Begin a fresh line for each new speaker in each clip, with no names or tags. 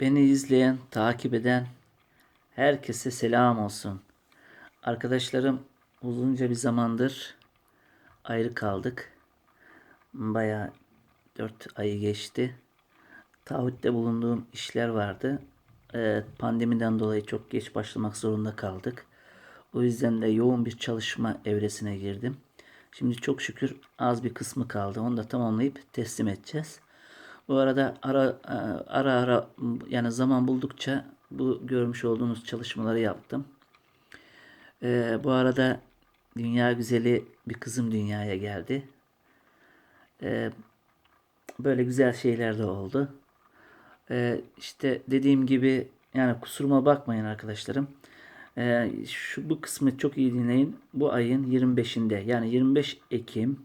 Beni izleyen, takip eden herkese selam olsun. Arkadaşlarım uzunca bir zamandır ayrı kaldık. Bayağı 4 ayı geçti. Taahhütte bulunduğum işler vardı. Ee, pandemiden dolayı çok geç başlamak zorunda kaldık. O yüzden de yoğun bir çalışma evresine girdim. Şimdi çok şükür az bir kısmı kaldı. Onu da tamamlayıp teslim edeceğiz. Bu arada ara e, ara ara yani zaman buldukça bu görmüş olduğunuz çalışmaları yaptım. Ee, bu arada dünya güzeli bir kızım dünyaya geldi. Ee, böyle güzel şeyler de oldu. Ee, işte dediğim gibi yani kusuruma bakmayın arkadaşlarım. Ee, şu bu kısmı çok iyi dinleyin. Bu ayın 25'inde yani 25 Ekim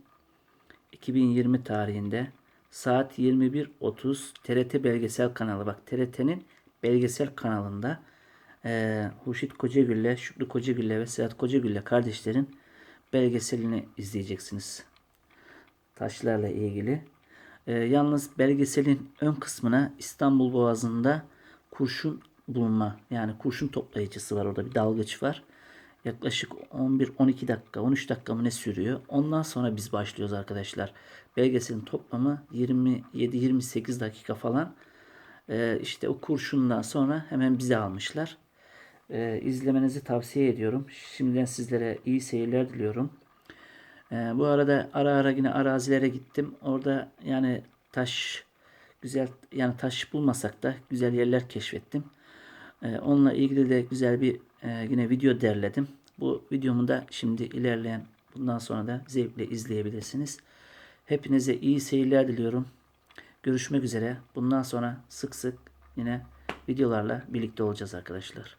2020 tarihinde saat 21.30 TRT belgesel kanalı bak TRT'nin belgesel kanalında e, Huşit Kocagül'le Şükrü Kocagül'le ve Sedat Kocagül'le kardeşlerin belgeselini izleyeceksiniz. Taşlarla ilgili. E, yalnız belgeselin ön kısmına İstanbul Boğazı'nda kurşun bulunma yani kurşun toplayıcısı var orada bir dalgıç var. Yaklaşık 11-12 dakika 13 dakika mı ne sürüyor. Ondan sonra biz başlıyoruz arkadaşlar. Belgeselin toplamı 27-28 dakika falan. Ee, işte o kurşundan sonra hemen bize almışlar. Ee, izlemenizi tavsiye ediyorum. Şimdiden sizlere iyi seyirler diliyorum. Ee, bu arada ara ara yine arazilere gittim. Orada yani taş güzel yani taş bulmasak da güzel yerler keşfettim. Ee, onunla ilgili de güzel bir e, yine video derledim. Bu videomu da şimdi ilerleyen bundan sonra da zevkle izleyebilirsiniz. Hepinize iyi seyirler diliyorum. Görüşmek üzere. Bundan sonra sık sık yine videolarla birlikte olacağız arkadaşlar.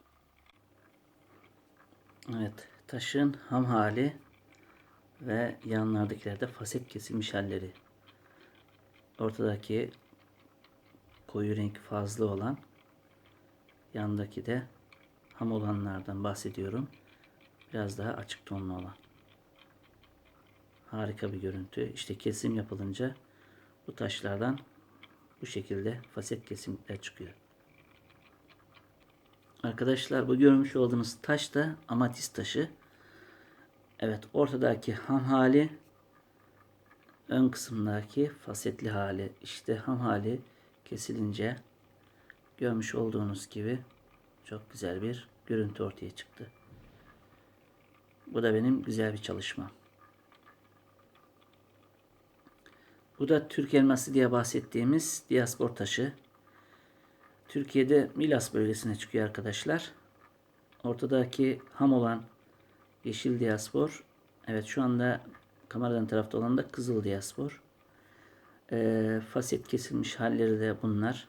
Evet, taşın ham hali ve yanlardakilerde faset kesilmiş halleri. Ortadaki koyu renk fazla olan Yandaki de ham olanlardan bahsediyorum. Biraz daha açık tonlu olan. Harika bir görüntü. İşte kesim yapılınca bu taşlardan bu şekilde faset kesimler çıkıyor. Arkadaşlar bu görmüş olduğunuz taş da amatist taşı. Evet ortadaki ham hali ön kısımdaki fasetli hali. İşte ham hali kesilince Görmüş olduğunuz gibi çok güzel bir görüntü ortaya çıktı. Bu da benim güzel bir çalışma. Bu da Türk elması diye bahsettiğimiz diaspor taşı. Türkiye'de Milas bölgesine çıkıyor arkadaşlar. Ortadaki ham olan yeşil diaspor. Evet şu anda kameradan tarafta olan da kızıl diaspor. E, faset kesilmiş halleri de bunlar.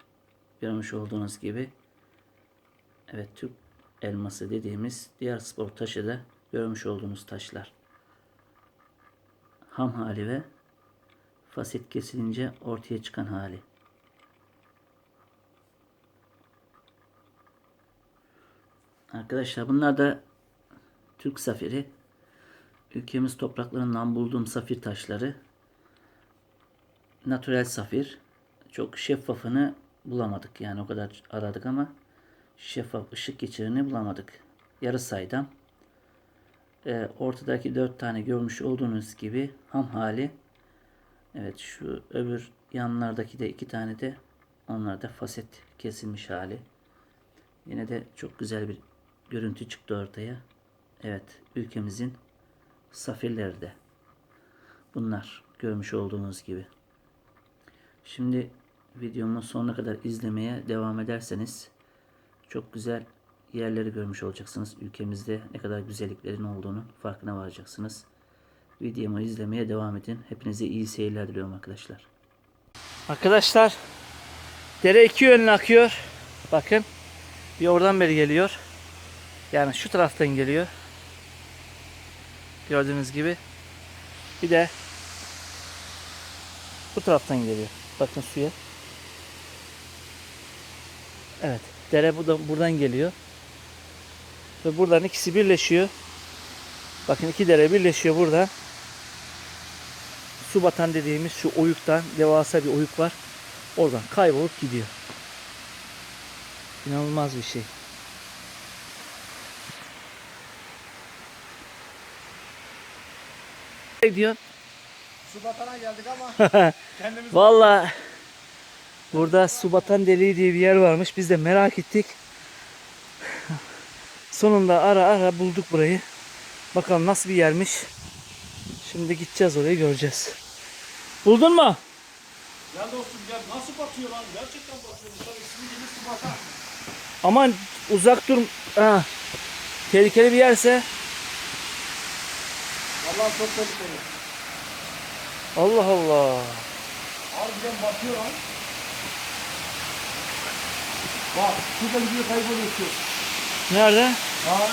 Görmüş olduğunuz gibi evet Türk elması dediğimiz diğer spor taşı da görmüş olduğunuz taşlar. Ham hali ve faset kesilince ortaya çıkan hali. Arkadaşlar bunlar da Türk safiri. Ülkemiz topraklarından bulduğum safir taşları. Natürel safir. Çok şeffafını bulamadık. Yani o kadar aradık ama şeffaf ışık geçirini bulamadık. Yarı. E, ortadaki dört tane görmüş olduğunuz gibi ham hali. Evet şu öbür yanlardaki de iki tane de onlar da faset kesilmiş hali. Yine de çok güzel bir görüntü çıktı ortaya. Evet ülkemizin safirleri de. Bunlar görmüş olduğunuz gibi. Şimdi videomu sonuna kadar izlemeye devam ederseniz çok güzel yerleri görmüş olacaksınız. Ülkemizde ne kadar güzelliklerin olduğunu farkına varacaksınız. Videomu izlemeye devam edin. Hepinize iyi seyirler diliyorum arkadaşlar. Arkadaşlar dere iki yönlü akıyor. Bakın bir oradan beri geliyor. Yani şu taraftan geliyor. Gördüğünüz gibi. Bir de bu taraftan geliyor. Bakın suya. Evet. Dere bu da buradan geliyor. Ve buradan ikisi birleşiyor. Bakın iki dere birleşiyor burada. Su batan dediğimiz şu oyuktan devasa bir oyuk var. Oradan kaybolup gidiyor. İnanılmaz bir şey. Ne diyor?
Su batana geldik ama kendimiz
Valla burada Subatan Deliği diye bir yer varmış. Biz de merak ettik. Sonunda ara ara bulduk burayı. Bakalım nasıl bir yermiş. Şimdi gideceğiz orayı göreceğiz. Buldun mu?
Gel dostum gel. Nasıl batıyor lan? Gerçekten batıyor. Tabii sizin gibi su batar.
Aman uzak dur. Ha. Tehlikeli bir yerse.
Vallahi çok tehlikeli.
Allah Allah.
Harbiden batıyor lan. Bak şurada gidiyor kayboluyor su.
Nerede?
Ha?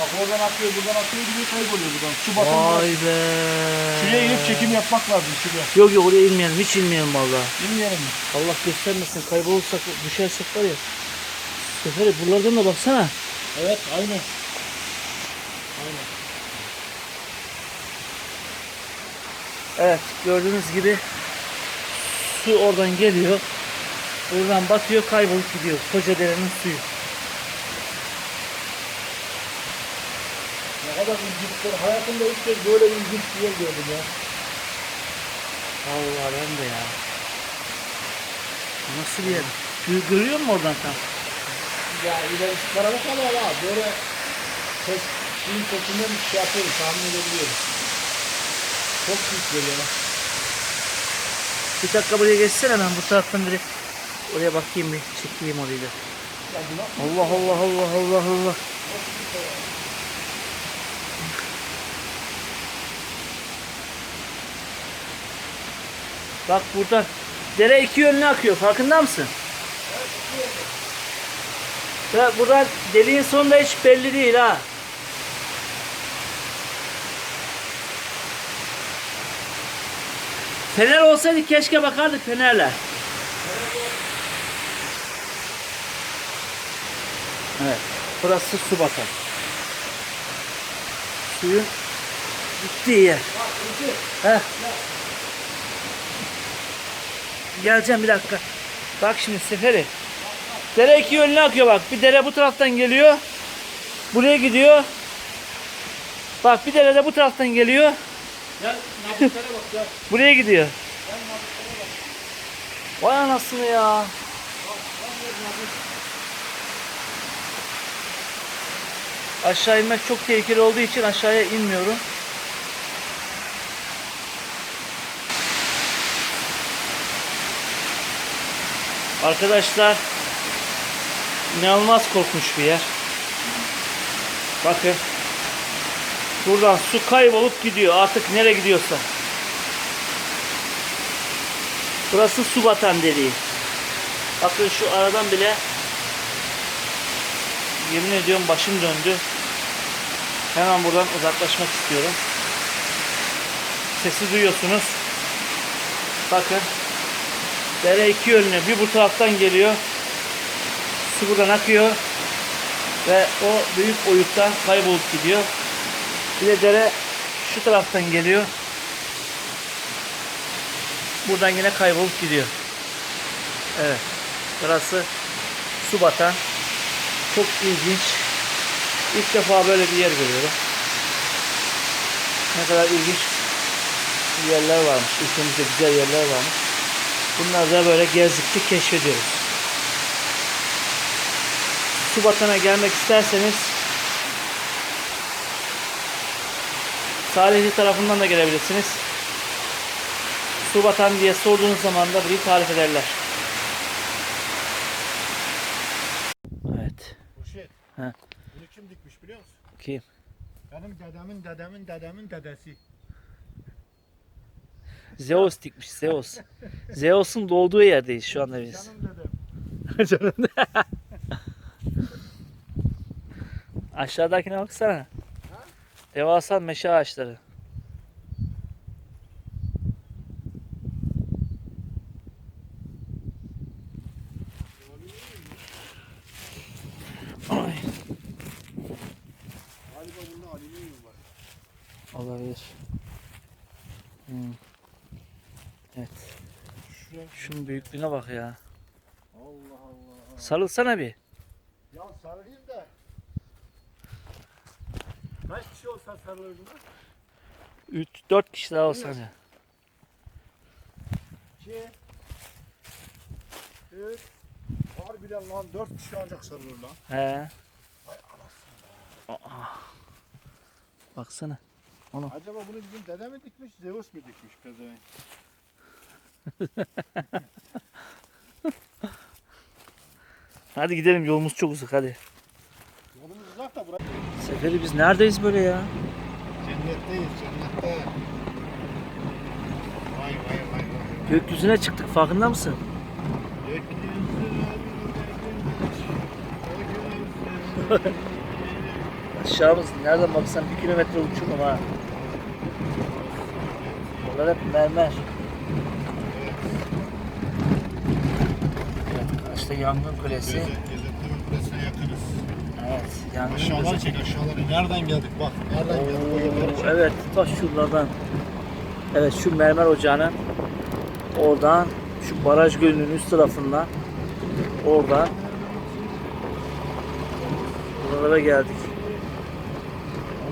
Bak oradan akıyor buradan akıyor gidiyor kayboluyor buradan. Su batan
Vay be.
Şuraya inip çekim yapmak lazım şuraya.
Yok yok oraya inmeyelim. Hiç inmeyelim valla.
Bilmeyelim mi?
Allah göstermesin. Kaybolursak, düşersek var ya. Seferi buralardan da baksana.
Evet aynen. Aynen.
Evet gördüğünüz gibi su oradan geliyor. Buradan batıyor kaybolup gidiyor. Koca derenin suyu.
Ne kadar ilginç. Hayatımda ilk kez böyle bir ilginç bir yer gördüm ya.
Allah ben de ya. Nasıl bir yer? Gö- görüyor musun oradan tam?
Ya ileri ışıklara bakalım ama böyle ses, suyun sesinden bir şey yapıyorum tahmin edebiliyorum. Çok büyük geliyor.
Bir dakika buraya geçsene ben bu taraftan biri. Oraya bakayım bir çekeyim orayı da.
Ya?
Allah Allah Allah Allah Allah. Bak buradan dere iki yönlü akıyor farkında mısın? Ve buradan deliğin sonunda hiç belli değil ha. Fener olsaydı keşke bakardık fenerle. Evet. Burası su batan. Suyun gittiği yer. Heh. Geleceğim bir dakika. Bak şimdi Seferi. Dere iki yönlü akıyor bak. Bir dere bu taraftan geliyor. Buraya gidiyor. Bak bir dere de bu taraftan geliyor.
Gel bak gel.
Buraya gidiyor. Vay anasını ya. Aşağı inmek çok tehlikeli olduğu için aşağıya inmiyorum. Arkadaşlar inanılmaz korkmuş bir yer. Bakın. Buradan su kaybolup gidiyor. Artık nereye gidiyorsa. Burası su batan deliği. Bakın şu aradan bile yemin ediyorum başım döndü. Hemen buradan uzaklaşmak istiyorum. Sesi duyuyorsunuz. Bakın. Dere iki yönlü. Bir bu taraftan geliyor. Su buradan akıyor. Ve o büyük oyuktan kaybolup gidiyor. Bir de dere şu taraftan geliyor. Buradan yine kaybolup gidiyor. Evet. Burası su batan. Çok ilginç. İlk defa böyle bir yer görüyorum. Ne kadar ilginç yerler varmış. Ülkemizde güzel yerler varmış. Bunları da böyle gezdikçe keşfediyoruz. Su batana gelmek isterseniz Salihli tarafından da gelebilirsiniz. Su batan diye sorduğunuz zaman da burayı tarif ederler. Evet.
Hurşit.
Ha.
Bunu kim dikmiş biliyor musun?
Kim?
Benim dedemin dedemin dedemin dedesi.
Zeus dikmiş Zeus. Zeus'un doğduğu yerdeyiz şu anda biz.
Canım dedem.
Aşağıdakine baksana. Devasa meşe ağaçları. olabilir. Hmm. Evet. Şunun büyüklüğüne bak ya.
Allah Allah.
Sarılsana bir. Ya sarılayım da.
Kaç kişi olsa sarılırdı mı?
3 4 kişi daha olsa.
2 3 Harbiden lan 4 kişi ancak sarılır lan.
He. Vay anasını. Aa. Baksana.
Acaba bunu bizim dede mi dikmiş, Zeus mu dikmiş pezevenk?
Hadi gidelim yolumuz çok uzak hadi.
Yolumuz uzak da burası.
Seferi biz neredeyiz böyle ya?
Cennetteyiz, cennette. Vay vay vay vay.
Gökyüzüne çıktık farkında mısın? Aşağımız nereden baksan bir kilometre uçurum ha. Onlar hep mermer. İşte yangın kulesi.
yakınız.
Evet, yangın
Aşağıları
kulesi.
çek aşağıları. Nereden geldik bak. Nereden geldik? O yukarı çek.
Evet, taş şuralardan. Evet, şu mermer ocağının oradan şu baraj gölünün üst tarafından oradan buralara geldik.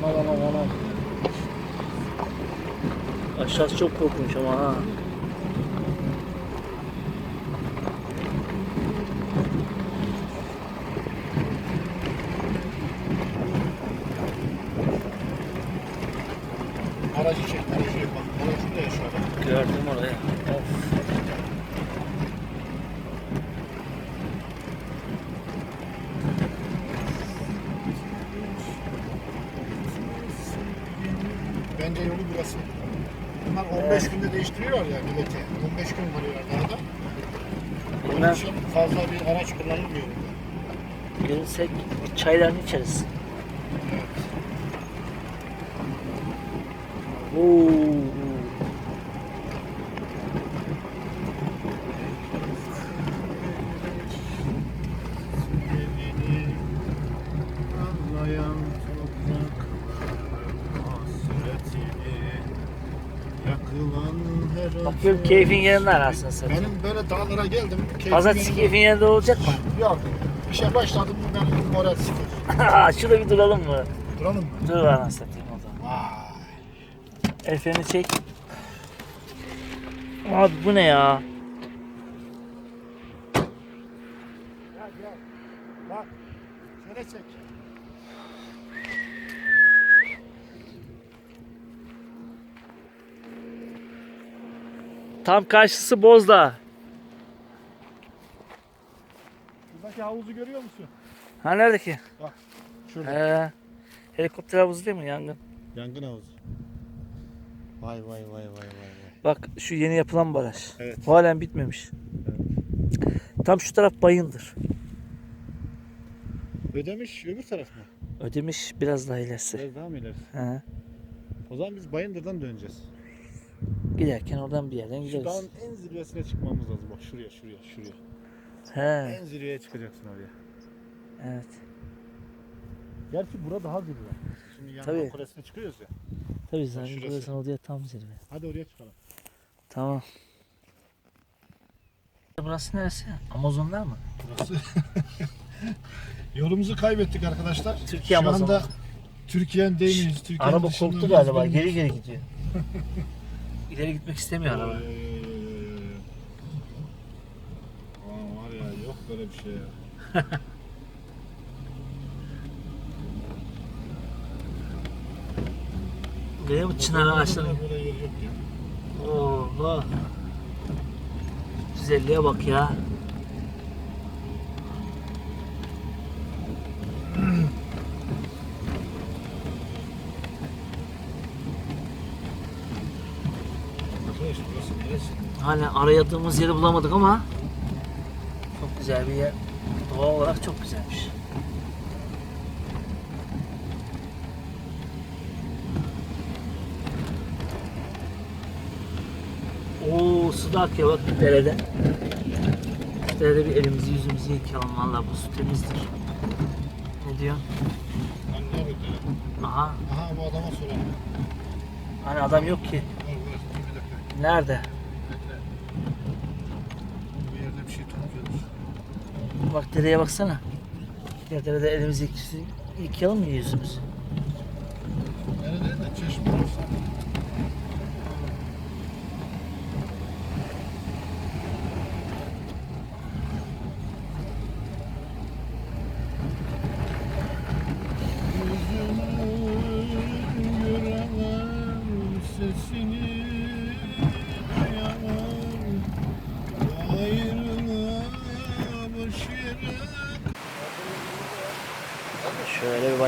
Aman aman aman. Aşağısı çok korkunç ama ha.
Aracı çek, aracı çek bak. Aracı da aşağıda.
Gördüm oraya. Of.
Bence yolu burası. Bunlar 15 günde değiştiriyorlar ya bileti. 15 gün varıyorlar arada. Onun
Bilmem.
için fazla bir araç kullanılmıyor
Gelirsek çaylarını içeriz. Oo. Bakıyorum keyfin yerinde arasını satayım.
Benim böyle dağlara geldim. keyfim
Pazartesi
yerinde.
keyfin yerinde olacak mı?
Yok. İşe başladım mı benim moral sıfır.
Şurada bir duralım mı?
Duralım mı?
Dur anasını satayım o zaman.
Vay.
El freni çek. Abi bu ne ya?
Gel gel. Bak. Şöyle çek.
Tam karşısı Bozdağ.
Şuradaki havuzu görüyor musun?
Ha nerede ki?
Şurada.
He. Helikopter havuzu değil mi yangın?
Yangın havuzu. Vay vay vay vay vay.
Bak şu yeni yapılan baraj.
Evet.
Halen bitmemiş. Tam şu taraf Bayındır.
Ödemiş öbür taraf mı?
Ödemiş biraz daha ilerisi.
Biraz daha mı ilerisi?
He.
O zaman biz Bayındır'dan döneceğiz.
Giderken oradan bir yerden
Şu
gideriz.
dağın en zirvesine çıkmamız lazım. Bak şuraya şuraya şuraya.
He.
En zirveye çıkacaksın oraya.
Evet.
Gerçi bura daha zirve. Şimdi
Tabii.
kulesine çıkıyoruz ya.
Tabii zaten
şurası.
burası oraya tam zirve.
Hadi oraya çıkalım.
Tamam. Burası neresi? Amazonlar mı?
Burası. Yolumuzu kaybettik arkadaşlar.
Türkiye
Şu
Amazon.
anda Türkiye'nin değiliz. Türkiye'nin
Araba
dışında
korktu
biz
galiba. Geri geri gidiyor. İleri gitmek istemiyor araba.
Ay, ay, ay, ay, ay. Aa, var ya yok böyle bir şey ya.
Buraya mı çınar ağaçları? Oo, Güzelliğe bak ya.
Neresi?
Hani aradığımız yeri bulamadık ama güzel bir yer. Doğa olarak çok güzelmiş. Oo su da akıyor bak derede. Derede bir elimizi yüzümüzü yıkayalım valla bu su temizdir. Ne
yapıyor?
Aha
Aha bu adama soralım.
hani adam yok ki.
Bir.
Nerede?
Bu yerde bir şey topluyoruz.
Bak dereye baksana. Ya derede elimizi yıkayalım mı yüzümüzü? Nerede? Çeşme.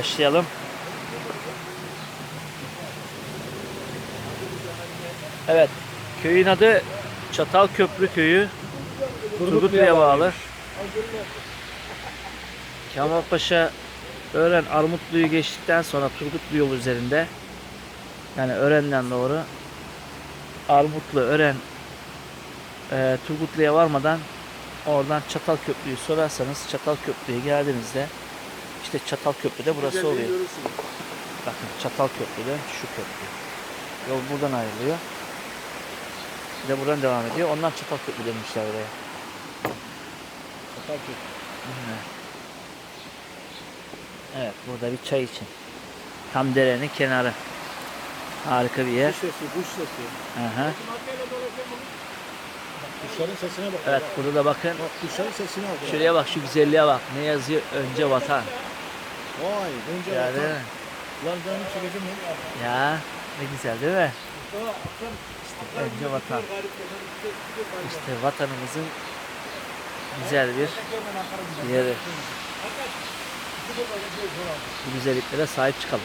Başlayalım. Evet. Köyün adı Çatalköprü Köyü. Turgutlu'ya bağlı. Kemalpaşa Ören Armutlu'yu geçtikten sonra Turgutlu yolu üzerinde yani Ören'den doğru Armutlu, Ören e, Turgutlu'ya varmadan oradan Çatalköprü'yü sorarsanız Çatalköprü'ye geldiğinizde işte Çatalköprü'de burası oluyor. Bakın Çatalköprü'de şu köprü. Yol buradan ayrılıyor. Bir de buradan devam ediyor. Ondan Çatalköprü demişler oraya. Evet. Evet burada bir çay için. Tam derenin kenarı. Harika bir yer.
Kuş sesi, kuş sesi.
Aha.
Kuşların sesine bak.
Evet burada da bakın.
Bak kuşların sesine bak.
Şuraya bak şu güzelliğe bak. Ne yazıyor? Önce vatan.
Vay, önce
Ya değil mi?
Lan ben hiç çekeceğim ya.
Ne güzel değil mi? İşte önce vatan. İşte vatanımızın güzel bir yeri. Bu güzelliklere sahip çıkalım.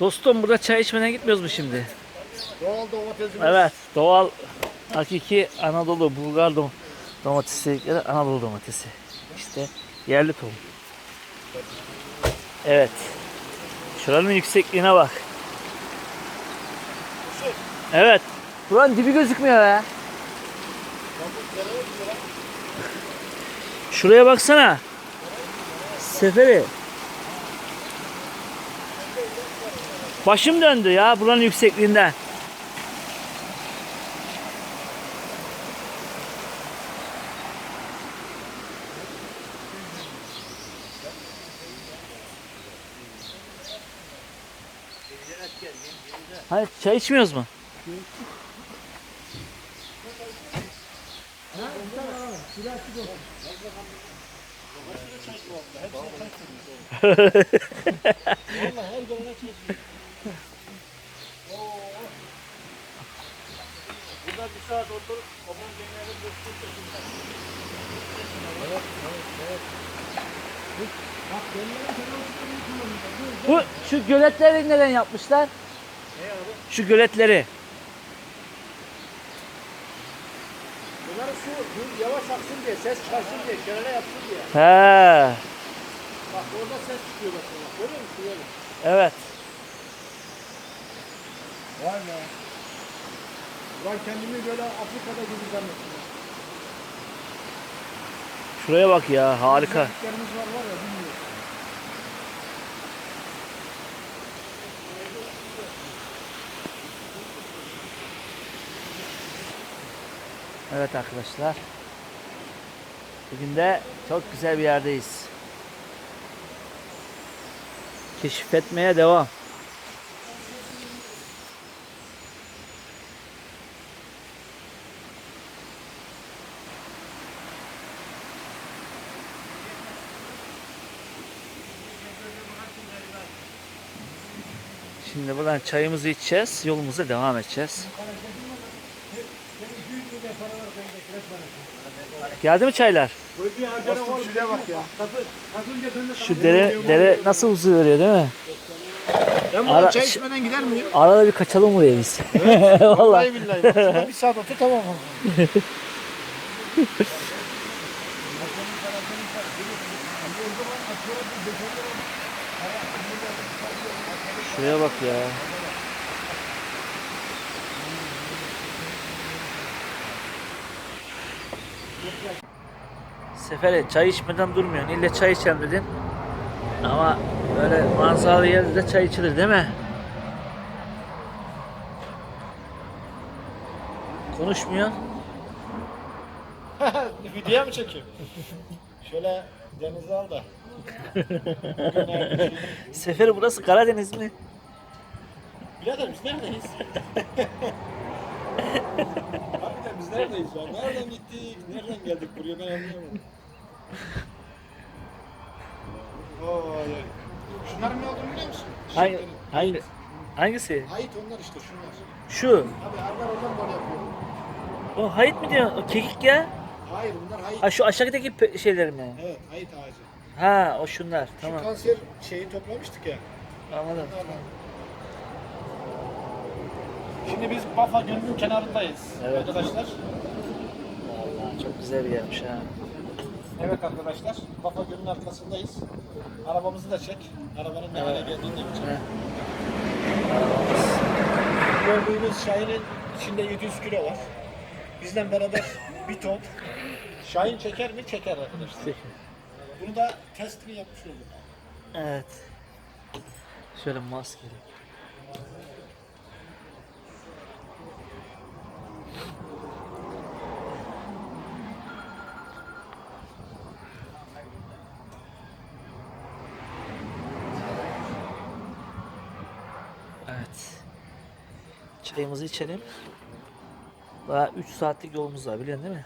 Dostum burada çay içmeden gitmiyoruz mu şimdi?
Doğal domatesimiz.
Evet doğal hakiki Anadolu Bulgar dom domatesi dedikleri Anadolu domatesi. İşte yerli tohum. Evet. Şuranın yüksekliğine bak. Evet. Buranın dibi gözükmüyor ya. Şuraya baksana. Seferi. Başım döndü ya buranın yüksekliğinden. Hayır çay içmiyoruz mu?
Burada bir saat oturup babam genelde peşinde. Evet, evet, evet.
Bu şu göletleri neden yapmışlar?
Ne abi?
Şu göletleri.
Bunları su, su yavaş aksın diye, ses çıkarsın diye, şelale yapsın diye.
He.
Bak orada ses çıkıyor bak. bak. Görüyor musun? Böyle.
Evet.
Vay be. Ulan kendimi böyle Afrika'da gibi zannettim.
Şuraya bak ya harika.
Özelliklerimiz var var ya bilmiyorum.
Evet arkadaşlar. Bugün de çok güzel bir yerdeyiz. Keşfetmeye devam. Şimdi buradan çayımızı içeceğiz. Yolumuza devam edeceğiz. Geldi mi çaylar? Şu dere dere nasıl huzur veriyor değil mi?
Ben
Ara-
burada çay içmeden gider miyim?
Arada bir kaçalım buraya biz. Vallahi.
Vallahi billahi. Şurada bir saat otur tamam
Şuraya bak ya. Sefere çay içmeden durmuyor. İlle çay içeceğim dedin. Ama böyle manzaralı yerde de çay içilir değil mi? Konuşmuyor.
Videoya mı çekeyim? Şöyle denize al da.
Sefer burası Karadeniz mi?
Birader biz neredeyiz? Harbiden biz neredeyiz ya? Nereden gittik? Nereden geldik buraya ben anlayamadım. Oy. Şunların ne olduğunu biliyor musun?
Hangi, hangi, hangisi?
Hayır onlar işte şunlar.
Şu.
Abi arılar ondan böyle yapıyor.
O hayıt mı diyorsun? O kekik ya.
Hayır bunlar hayır.
Ha şu aşağıdaki pe- şeyler mi?
Evet hayır ağacı.
Ha o şunlar.
Şu
Tamam.
kanser şeyi toplamıştık ya.
Anladım.
Onlardan. Şimdi biz Bafa Gölü'nün kenarındayız
Evet.
arkadaşlar.
Vallahi çok güzel bir yermiş ha.
Evet arkadaşlar, Bafa Gölü'nün arkasındayız. Arabamızı da çek. Arabanın ne hale geldiğini de bir çek.
Heh. Arabamız.
Gördüğünüz Şahin'in içinde 700 kilo var. Bizden beraber bir ton. Şahin çeker mi? Çeker arkadaşlar. Bunu da testini yapmış olduk.
Evet. Şöyle maskeli. Evet. Çayımızı içelim. Daha 3 saatlik yolumuz var biliyorsun değil mi?